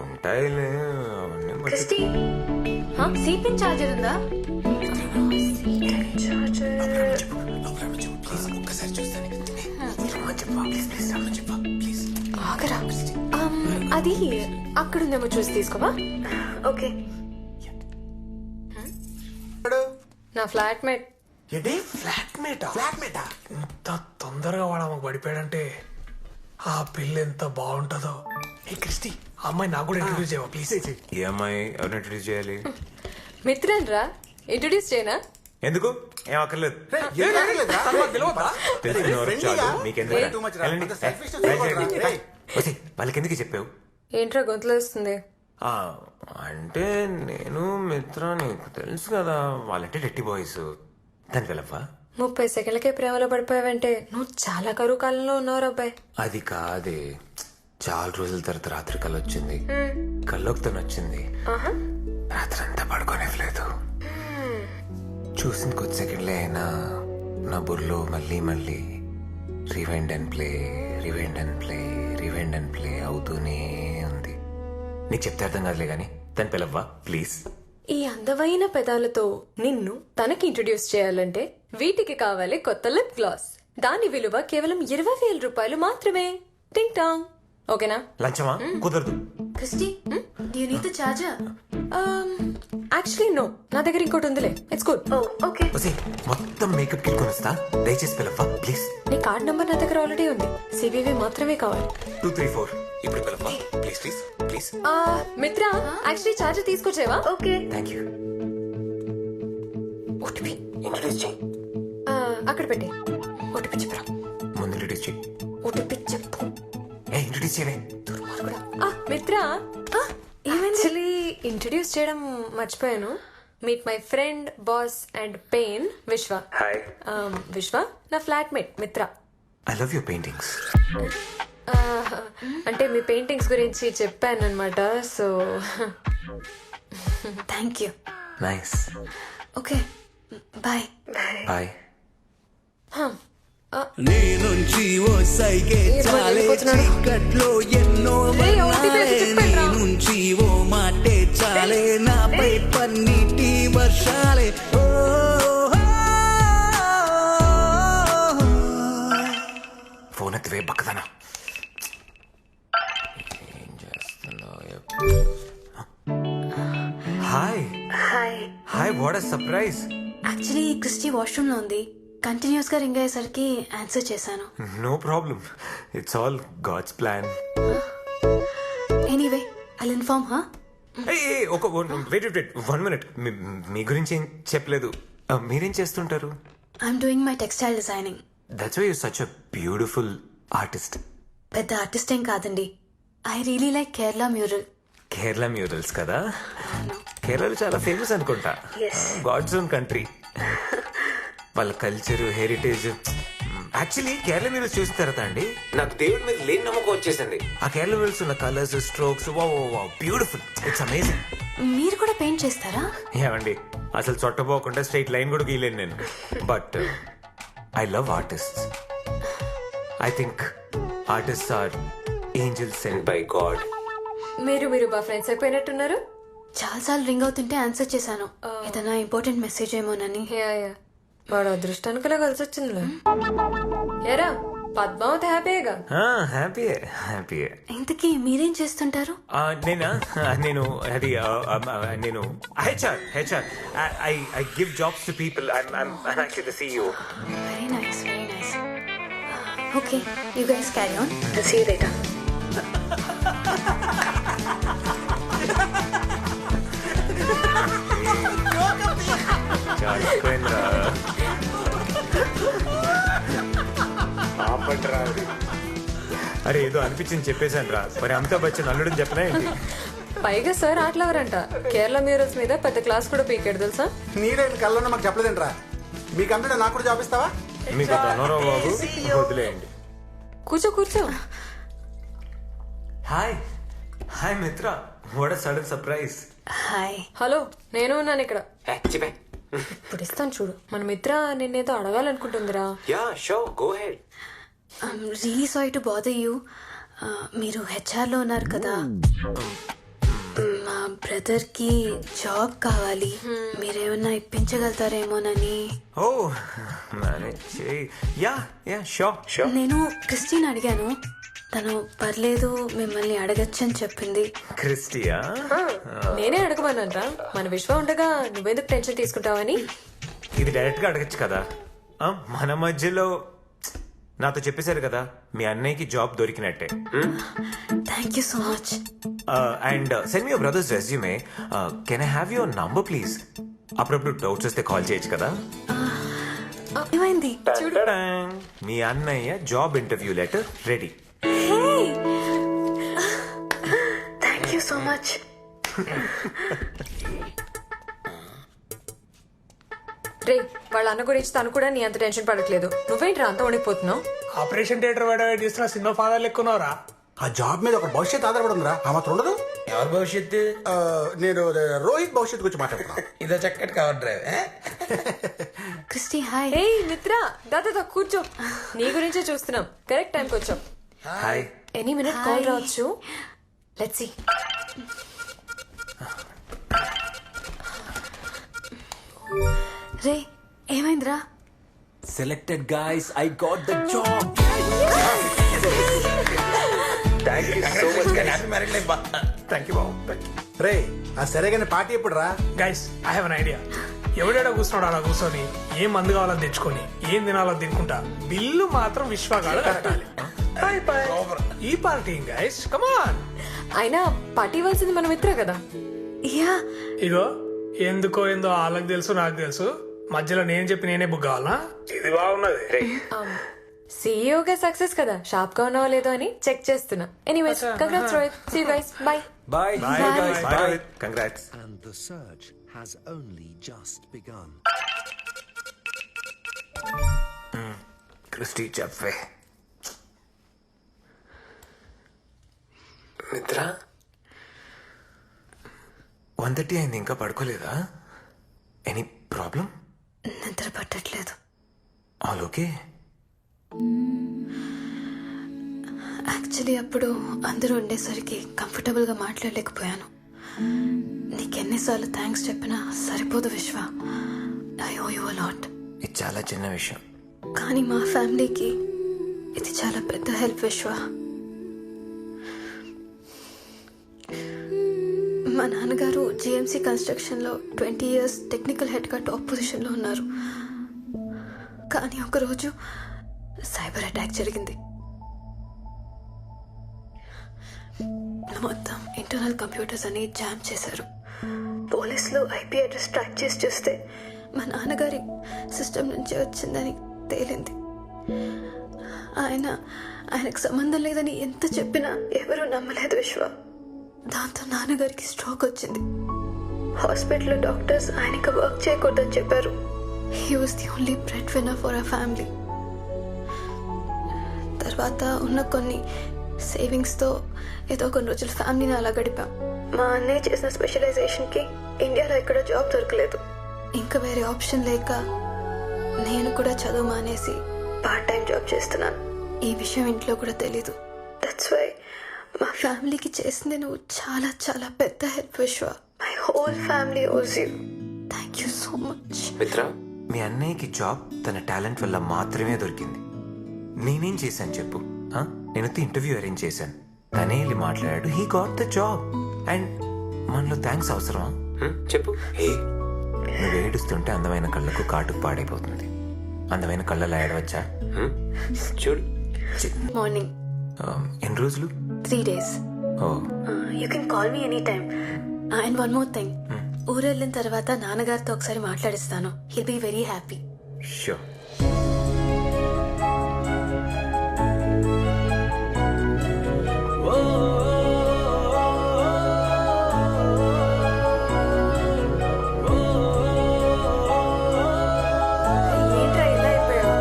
ఉంటాయిలే అవన్నీ బట్టి- క్రిస్టి సీపిన్ చార్జర్ ఉందా? ఆగరా. Um, అది అక్కడ ఉందేమో చూసి తీసుకోవా? ఓకే. నా ఫ్లాట్మేట్ ఏంటి? ఫ్లాట్ మేటా ఫ్లాట్ మేటా ఇంత తొందరగా వాడు ఆమెకు పడిపోయాడంటే ఆ పిల్ల ఎంత బాగుంటుందో. ఏ క్రిస్టి ఆ అమ్మాయి నాకు కూడా ఇంట్రడ్యూస్ చేయవా ప్లీజ్ ఈ అమ్మాయి ఎవరిని ఇంట్రడ్యూస్ చేయాలి? మిత్రన్ రా ఇంట్రొడ్యూస్ చేయనా? ఎందుకు? ఏం అక్కర్లేదు. తెలిసిన వరకు చాలు. మీకెందుకు వెళ్ళండి. వచ్చి, చెప్పావు? ఏంట్రా గొంతులో వస్తుంది ఆ, అంటే నేను మిత్ర నీకు తెలుసు కదా. వాళ్ళంటే డెట్టి బాయ్స్ దానికి వెళ్ళవా? ముప్పై సెకండ్లకే ప్రేమలో పడిపోయావంటే నువ్వు చాలా కరువు కాలంలో ఉన్నావు అబ్బాయి. అది కాదే. చాలా రోజుల తర్వాత రాత్రి కళ్ళు వచ్చింది. కల్లోకి తను వచ్చింది. రాత్రి అంతా పడుకోనివ్వలేదు. చూసిన కొద్ది సెకండ్లే అయినా నా బుర్రలో మళ్ళీ మళ్ళీ rewind and play rewind and play rewind and play అవుతూనే ఉంది. నీకు చెప్తే అర్థం కాదులే కానీ దాని పిలవ్వా? ప్లీజ్. ఈ అందమైన పెదాలతో నిన్ను తనకి ఇంట్రొడ్యూస్ చేయాలంటే వీటికి కావాలి కొత్త లిప్ గ్లాస్ దాని విలువ కేవలం ఇరవై వేల రూపాయలు మాత్రమే. టింగ్ టాంగ్. ఓకేనా? లంచమా? కుదరదు. Christy, do you need the charger? Actually no నా దగ్గర ఇంకోటి ఉందిలే. It's good okay. వసే మొత్తం మేకప్ కిట్ కొనిస్తా. దయచేసి పిలవ్వా ప్లీజ్ నీ కార్డ్ నంబర్ నా దగ్గర ఆల్రెడీ ఉంది. సివివి మాత్రమే కావాలి. టూ త్రీ ఫోర్ ఇప్పుడు పిలవ్వా ప్లీజ్ ప్లీజ్ ప్లీజ్ ఆ, మిత్ర యాక్చువల్లీ చార్జర్ తీసుకొచ్చేవా? Okay. Thank you OTP introduce చేయి ఆ, మిత్ర. యాక్చువల్లీ ఇంట్రడ్యూస్ చేయడం మర్చిపోయాను. Meet my friend boss and pain Vishwa hi Vishwa నా flatmate Mitra. I love your paintings అంటే మీ పెయింటింగ్స్ గురించి చెప్పాను అనమాట so. Thank you. Nice Okay. Bye. Bye నీ నుంచి ఓ సైగే చాలే? చీకట్లో ఎన్నో. నీ నుంచి ఓ మాటే చాలే. నాపై పన్నీటి వర్షాలే. ఓ, ఫోన్ ఎత్తివే బక్కదనా? ఏం చేస్తున్నావు? Hi. Hi. Hi what a surprise actually Christy వాష్రూమ్లో ఉంది. కంటిన్యూస్గా రింగ్ అయ్యేసరికి ఆన్సర్ చేశాను. No problem it's all God's plan anyway I inform హా ఒక వెయిట్ వెయిట్ వన్ మినిట్ మీ గురించి ఏం చెప్పలేదు. Uh, మీరేం చేస్తుంటారు? I'm doing my textile designing that's why you such a beautiful artist పెద్ద ఆర్టిస్ట్ ఏం కాదండి. I really like Kerala mural Kerala murals కదా? కేరళలో చాలా ఫేమస్ అనుకుంటా. గాడ్స్ ఓన్ కంట్రీ వాళ్ళ culture heritage actually Kerala murals చూసిన తర్వాత అండి? నాకు దేవుడి మీద లేని నమ్మకం వచ్చేసింది. ఆ కేరళ మ్యూరల్స్ ఉన్న colours strokes wow beautiful it's amazing మీరు కూడా పెయింట్ చేస్తారా? ఏమండి అసలు చొట్టపోకుండా స్ట్రైట్ లైన్ కూడా గీయలేను నేను. But I love artist I think artist are angels send by God మీరు మీరు బా ఫ్రెండ్స్ అయిపోయినట్టున్నారు? చాలాసార్లు రింగ్ అవుతుంటే ఆన్సర్ చేశాను. ఏదైనా ఇంపార్టెంట్ మెసేజ్ ఏమోనని. యా యా వాడు అదృష్టానికిలా కలిసి వచ్చిందిలే ఏరా పద్మావతి హ్యాపీగా హ్యాపీయే హ్యాపీయే. ఇంతకీ మీరేం చేస్తుంటారు? నేనా? నేను అది నేను HR HR. I I give jobs to people. I'm actually the CEO very nice very nice okay you guys carry on see you later అరే ఏదో అనిపించింది చెప్పేశాను రా. మరి అమితాబ్ బచ్చన్ అల్లుడని చెప్పనా ఏంటి? పైగా సార్ ఆటలవరంట. కేరళ మ్యూరల్స్ మీద పెద్ద క్లాస్ కూడా పీకాడు తెలుసా? నీడే కళ్ళలో మాకు చెప్పలేదంట్రా మీ కంపెనీ నాకు కూడా జాబ్ ఇస్తావా? మీకు ధనోరావు బాబు వదిలేయండి. కూర్చో కూర్చో. Hi. Hi Mitra. What sudden surprise hi. Hello నేను ఉన్నాను ఇక్కడ. చెప్పే. ఇప్పుడు ఇస్తాను చూడు. మన మిత్ర నిన్నేదో అడగాలనుకుంటుందిరా. Yeah so go ahead I'm really sorry to bother you మీరు హెచ్ఆర్లో ఉన్నారు కదా. మా బ్రదర్కి జాబ్ కావాలి. మీరేమన్నా ఇప్పించగలుగుతారేమోనని. ఓ యా యా షో షో నేను క్రిస్టిన్ అడిగాను. తను పర్లేదు మిమ్మల్ని అడగచ్చని చెప్పింది. క్రిస్టియా నేనే అడగమన్నానరా. మన విశ్వ ఉండగా నువ్వెందుకు టెన్షన్ తీసుకుంటావని. ఇది డైరెక్ట్గా అడగచ్చు కదా. మన మధ్యలో నాతో చెప్పేశారు కదా మీ అన్నయ్యకి job దొరికినట్టే. Thank you so much and send me brother's resume can I have your number please అప్పుడప్పుడు డౌట్స్ వస్తే కాల్ చేయొచ్చు కదా. ఏమైంది? Ta-da-dang. మీ అన్నయ్య job interview letter ready thank you so much రే వాళ్ళ అన్న గురించి తను కూడా నీ అంత టెన్షన్ పడట్లేదు. నువ్వేంట్రా అంత వణికిపోతున్నావు ఆపరేషన్ థియేటర్ వేడ చేస్తున్న సినిమా ఫాదర్ లెక్కున్నారా ఆ జాబ్ మీద ఒక భవిష్యత్తు ఆధారపడి ఉందిరా ఆ మాత్రం ఉండదు. ఎవరి భవిష్యత్తు? ఆ, నేను రోహిత్ భవిష్యత్తు గురించి మాట్లాడుతున్నా. ఇదో చక్కటి కవర్ డ్రైవ్ ఏ? Christy hi. ఏ మిత్ర దాదా కూర్చో. నీ గురించే చూస్తున్నాం. కరెక్ట్ టైంకి వచ్చాం. హాయ్. ఎనీ మినిట్ కాల్ రావచ్చు. లెట్స్ సీ రే ఏమైందిరా? Selected guys I got the job. Thank you బాబు రే ఆ సరే కానీ పార్టీ ఎప్పుడు రా guys I have an idea ఎవడేడా కూర్చున్నాడు అలా కూర్చొని ఏం మందు కావాలో తెచ్చుకొని ఏం తినాలో తినుకుంటా బిల్లు మాత్రం విశ్వగాడు కట్టాలి. Bye bye. ఈ పార్టీ గైస్ కమాన్ అయినా పార్టీ ఇవ్వాల్సింది మన మిత్ర కదా. యా. ఇగో ఎందుకో ఏందో వాళ్ళకి తెలుసు నాకు తెలుసు. మధ్యలో నేను చెప్పి నేనే బుక్ కావాలా ఇది బాగున్నది. సీఈఓగా సక్సెస్ కదా? షాప్గా ఉన్నావో లేదో అని చెక్ చేస్తున్నా. Anyways congrats Rohit see guys bye bye bye congrats and the search has only just begun. Christy చెప్పే నిద్ర వన్ థర్టీ అయింది ఇంకా పడుకోలేదా? ఎనీ ప్రాబ్లం పట్టట్లేదు. ఓకే. యాక్చువల్లీ అప్పుడు అందరూ ఉండేసరికి కంఫర్టబుల్గా మాట్లాడలేకపోయాను. నీకెన్నిసార్లు థ్యాంక్స్ చెప్పినా సరిపోదు విశ్వ. ఐ ఓ యూ లాట్ ఇది చాలా చిన్న విషయం. కానీ మా ఫ్యామిలీకి ఇది చాలా పెద్ద హెల్ప్ విశ్వ. మా నాన్నగారు జిఎంసీ కన్స్ట్రక్షన్లో ట్వంటీ ఇయర్స్ టెక్నికల్ హెడ్గా టాప్ పొజిషన్లో ఉన్నారు. కానీ ఒకరోజు సైబర్ అటాక్ జరిగింది. మొత్తం ఇంటర్నల్ కంప్యూటర్స్ అని జామ్ చేశారు. పోలీసులు ఐపీ అడ్రస్ ట్రాక్ చేసి చూస్తే మా నాన్నగారి సిస్టమ్ నుంచి వచ్చిందని తేలింది. ఆయన ఆయనకు సంబంధం లేదని ఎంత చెప్పినా ఎవరూ నమ్మలేదు విశ్వ. దాంతో నాన్నగారికి స్ట్రోక్ వచ్చింది. హాస్పిటల్లో డాక్టర్స్ ఆయనకి వర్క్ చేయకూడదని చెప్పారు. He was the only breadwinner for a family తర్వాత ఉన్న కొన్ని సేవింగ్స్తో ఏదో కొన్ని రోజులు ఫ్యామిలీని అలా గడిపాం. మా అన్నయ్య చేసిన స్పెషలైజేషన్కి ఇండియాలో ఎక్కడ జాబ్ దొరకలేదు. ఇంకా వేరే ఆప్షన్ లేక నేను కూడా చదువు మానేసి పార్ట్ టైం జాబ్ చేస్తున్నాను. ఈ విషయం ఇంట్లో కూడా తెలీదు. దట్స్ వై మా ఫ్యామిలీకి చేసింది నువ్వు చాలా చాలా పెద్ద help Vishwa. My whole family owes you thank you so much Mitra? మీ అన్నయ్యకి జాబ్ తన టాలెంట్ వల్ల మాత్రమే దొరికింది. నేనేం చేశాను చెప్పు? ఆ? నేను ఇంటర్వ్యూ అరేంజ్ చేశాను. తనే వెళ్ళి మాట్లాడాడు he got the job and మనలో థ్యాంక్స్ అవసరమా? చెప్పు. నువ్వు ఏడుస్తుంటే అందమైన కళ్ళకు కాటుకు పాడైపోతుంది. అందమైన కళ్ళలా ఏడవచ్చా? చూడు. మార్నింగ్ ఆ, ఎన్ని రోజులు? Three days oh. You can call me any time and one more thing ఊరు వెళ్ళిన తర్వాత నాన్నగారితో ఒకసారి మాట్లాడిస్తాను. He'll be very happy sure